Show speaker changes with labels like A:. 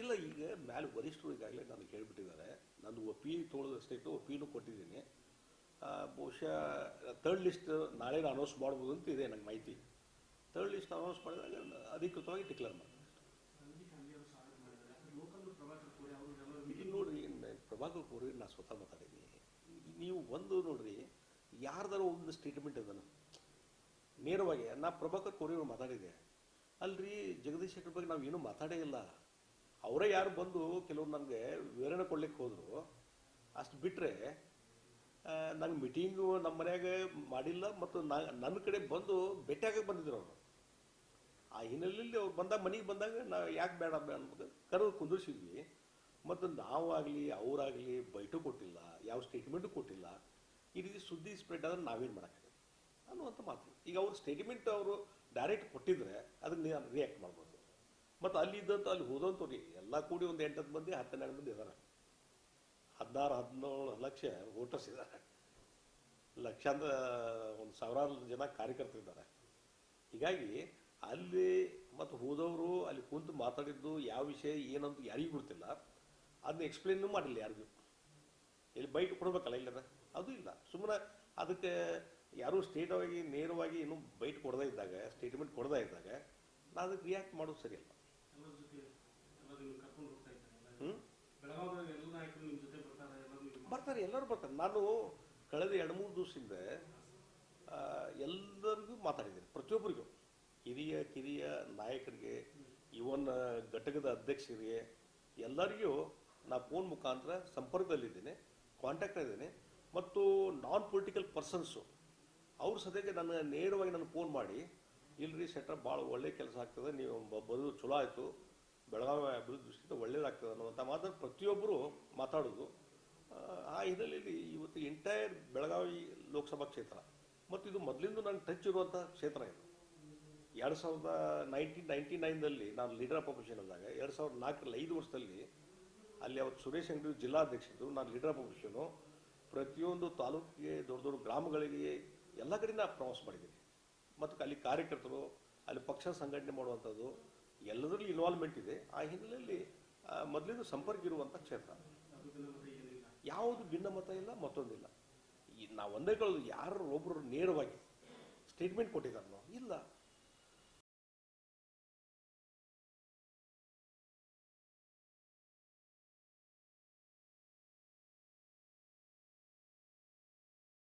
A: ಇಲ್ಲ, ಈಗ ಮ್ಯಾಲೆ ವರಿಷ್ಠರು ಈಗಾಗಲೇ ನನಗೆ ಹೇಳಿಬಿಟ್ಟಿದ್ದಾರೆ ನಾನು ಒಪ್ಪಿ ತೊಗೊಳೋದಷ್ಟೇಟು ಒಪ್ಪಿನೂ ಕೊಟ್ಟಿದ್ದೀನಿ. ಬಹುಶಃ ತರ್ಡ್ ಲಿಸ್ಟ್ ನಾಳೆ ಅನೌನ್ಸ್ ಮಾಡ್ಬೋದು ಅಂತ ಇದೆ ನನಗೆ ಮಾಹಿತಿ. ತರ್ಡ್ ಲಿಸ್ಟ್ ಅನೌನ್ಸ್ ಮಾಡಿದಾಗ ಅಧಿಕೃತವಾಗಿ ಡಿಕ್ಲೇರ್ ಮಾಡ್ತೀನಿ. ಇಲ್ಲಿ ನೋಡ್ರಿ ಪ್ರಭಾಕರ್ ಕೋರಿ ನಾನು ಸ್ವತಃ ಮಾತಾಡೀನಿ ನೀವು ಒಂದು ನೋಡ್ರಿ, ಯಾರ್ದಾರ ಒಂದು ಸ್ಟೇಟ್ಮೆಂಟ್ ಅದನ್ನು ನೇರವಾಗಿ ನಾ ಪ್ರಭಾಕರ್ ಕೋರಿ ಮಾತಾಡಿದೆ ಅಲ್ರಿ, ಜಗದೀಶ್ ಶೆಟ್ಟರ್ ಬಗ್ಗೆ ನಾವು ಏನೂ ಮಾತಾಡೇ ಇಲ್ಲ. ಅವರೇ ಯಾರು ಬಂದು ಕೆಲವ್ರು ನನಗೆ ವಿವರಣೆ ಕೊಡ್ಲಿಕ್ಕೆ ಹೋದರು. ಅಷ್ಟು ಬಿಟ್ಟರೆ ನಂಗೆ ಮೀಟಿಂಗು ನಮ್ಮ ಮನೆಯಾಗ ಮಾಡಿಲ್ಲ ಮತ್ತು ನನ್ನ ಕಡೆ ಬಂದು ಭೇಟಿಯಾಗಕ್ಕೆ ಬಂದಿದ್ರು ಅವರು. ಆ ಹಿನ್ನೆಲೆಯಲ್ಲಿ ಅವ್ರು ಬಂದಾಗ ಮನೆಗೆ ಬಂದಾಗ ನಾವು ಯಾಕೆ ಬೇಡ ಅನ್ನೋದು ಕರೆದು ಕುಂದಿರ್ಸಿದ್ವಿ. ಮತ್ತು ನಾವಾಗಲಿ ಅವರಾಗಲಿ ಬೈಟು ಕೊಟ್ಟಿಲ್ಲ, ಯಾವ ಸ್ಟೇಟ್ಮೆಂಟು ಕೊಟ್ಟಿಲ್ಲ. ಈ ರೀತಿ ಸುದ್ದಿ ಸ್ಪ್ರೆಡ್ ಆದ್ರೆ ನಾವೇನು ಮಾಡೋಕ್ಕಾಗಲ್ಲ ಅನ್ನುವಂಥ ಮಾತು. ಈಗ ಅವ್ರ ಸ್ಟೇಟ್ಮೆಂಟ್ ಅವರು ಡೈರೆಕ್ಟ್ ಕೊಟ್ಟಿದ್ರೆ ಅದಕ್ಕೆ ರಿಯಾಕ್ಟ್ ಮಾಡ್ಬೋದು. ಮತ್ತು ಅಲ್ಲಿ ಇದ್ದಂತ, ಅಲ್ಲಿ ಹೋದಂಥವ್ರು ಎಲ್ಲ ಕೂಡಿ ಒಂದು ಎಂಟತ್ತು ಮಂದಿ ಹತ್ತೆರಡು ಮಂದಿ ಇದ್ದಾರೆ ಹದಿನಾರು, ಹದಿನೇಳು ಲಕ್ಷ ವೋಟರ್ಸ್ ಇದ್ದಾರೆ ಲಕ್ಷಾಂತರ, ಒಂದು ಸಾವಿರಾರು ಜನ ಕಾರ್ಯಕರ್ತರಿದ್ದಾರೆ ಹೀಗಾಗಿ ಅಲ್ಲಿ ಮತ್ತು ಹೋದವರು ಅಲ್ಲಿ ಕುಂತು ಮಾತಾಡಿದ್ದು ಯಾವ ವಿಷಯ, ಏನಂತ ಯಾರಿಗೂ ಗೊತ್ತಿಲ್ಲ. ಅದನ್ನ ಎಕ್ಸ್ಪ್ಲೇನು ಮಾಡಿಲ್ಲ ಯಾರಿಗೂ. ಇಲ್ಲಿ ಬೈಟ್ ಕೊಡ್ಬೇಕಲ್ಲ ಇಲ್ಲದ? ಅದು ಇಲ್ಲ. ಸುಮ್ಮನೆ ಅದಕ್ಕೆ ಯಾರೂ ಸ್ಟೇಟ್ ಆಗಿ ನೇರವಾಗಿ ಇನ್ನೂ ಬೈಟ್ ಕೊಡದೇ ಇದ್ದಾಗ ಸ್ಟೇಟ್ಮೆಂಟ್ ಕೊಡದೇ ಇದ್ದಾಗ, ನಾನು ಅದಕ್ಕೆ ರಿಯಾಕ್ಟ್ ಮಾಡೋದು ಸರಿಯಲ್ಲ.
B: ಎಲ್ಲರೂ ಬರ್ತಾರೆ ಎಲ್ಲರೂ
A: ಬರ್ತಾರೆ ನಾನು ಕಳೆದ ಎರಡು ಮೂರು ದಿವಸ ಹಿಂದೆ ಎಲ್ಲರಿಗೂ ಮಾತಾಡಿದ್ದೀನಿ. ಪ್ರತಿಯೊಬ್ಬರಿಗೂ. ಹಿರಿಯ ಕಿರಿಯ ನಾಯಕರಿಗೆ ಇವನ್ ಘಟಕದ ಅಧ್ಯಕ್ಷರಿಗೆ ಎಲ್ಲರಿಗೂ ನಾ ಫೋನ್ ಮುಖಾಂತರ ಸಂಪರ್ಕದಲ್ಲಿದ್ದೇನೆ ಕಾಂಟ್ಯಾಕ್ಟ್ ಇದ್ದೇನೆ. ಮತ್ತು ನಾನ್ ಪೊಲಿಟಿಕಲ್ ಪರ್ಸನ್ಸು ಅವರು ಸದ್ಯಕ್ಕೆ ನನ್ನ ನೇರವಾಗಿ ನಾನು ಫೋನ್ ಮಾಡಿ ಇಲ್ರಿ ಸೆಟ್ರ್ ಭಾಳ ಒಳ್ಳೆ ಕೆಲಸ ಆಗ್ತದೆ ನೀವು ಬ- ಬರೋದು ಚಲೋ ಆಯಿತು ಬೆಳಗಾವಿ ಅಭಿವೃದ್ಧಿ ದೃಷ್ಟಿಯಿಂದ ಒಳ್ಳೇದಾಗ್ತದೆ ಅನ್ನುವಂಥ ಮಾತನ್ನು ಪ್ರತಿಯೊಬ್ಬರು ಮಾತಾಡೋದು. ಆ, ಹಿನ್ನೆಲೆಯಲ್ಲಿ ಇವತ್ತು ಎಂಟೈರ್ ಬೆಳಗಾವಿ ಲೋಕಸಭಾ ಕ್ಷೇತ್ರ ಮತ್ತು ಇದು ಮೊದಲಿಂದ ನಂಗೆ ಟಚ್ ಇರುವಂಥ ಕ್ಷೇತ್ರ ಇದು. ಎರಡು ಸಾವಿರದ ನೈನ್ಟೀನ್ ನೈಂಟಿ ನೈನ್ದಲ್ಲಿ ನಾನು ಲೀಡರ್ ಆಫ್ ಅಪೋಸಿಷನ್ ಅಂದಾಗ ಎರಡು ಸಾವಿರದ ನಾಲ್ಕರಲ್ಲಿ ಐದು ವರ್ಷದಲ್ಲಿ ಅಲ್ಲಿ ಅವತ್ತು ಸುರೇಶ್ ಅಂಗಡಿ ಜಿಲ್ಲಾಧ್ಯಕ್ಷರು ನಾನು ಲೀಡರ್ ಆಫ್ ಅಪೋಸಿಷನು ಪ್ರತಿಯೊಂದು ತಾಲೂಕಿಗೆ ದೊಡ್ಡ ದೊಡ್ಡ ಗ್ರಾಮಗಳಿಗೆ ಎಲ್ಲ ಕಡೆಯಿಂದ ಪ್ರವಾಸ ಮಾಡಿದ್ದೀನಿ. ಅಲ್ಲಿ ಕಾರ್ಯಕರ್ತರು, ಅಲ್ಲಿ ಪಕ್ಷ ಸಂಘಟನೆ ಮಾಡುವಂಥದ್ದು, ಎಲ್ಲದರಲ್ಲಿ ಇನ್ವಾಲ್ವ್ಮೆಂಟ್ ಇದೆ. ಆ ಹಿನ್ನೆಲೆಯಲ್ಲಿ ಮೊದಲಿನ ಸಂಪರ್ಕ ಇರುವಂಥ ಕ್ಷೇತ್ರ. ಯಾವುದು ಭಿನ್ನಮತ ಇಲ್ಲ, ಮತ್ತೊಂದಿಲ್ಲ. ನಾವು ಒಂದೇ ಕಳೆದು ಯಾರು ಒಬ್ಬರು ನೇರವಾಗಿ ಸ್ಟೇಟ್ಮೆಂಟ್ ಕೊಟ್ಟಿದ್ದಾರೋ ಇಲ್ಲ.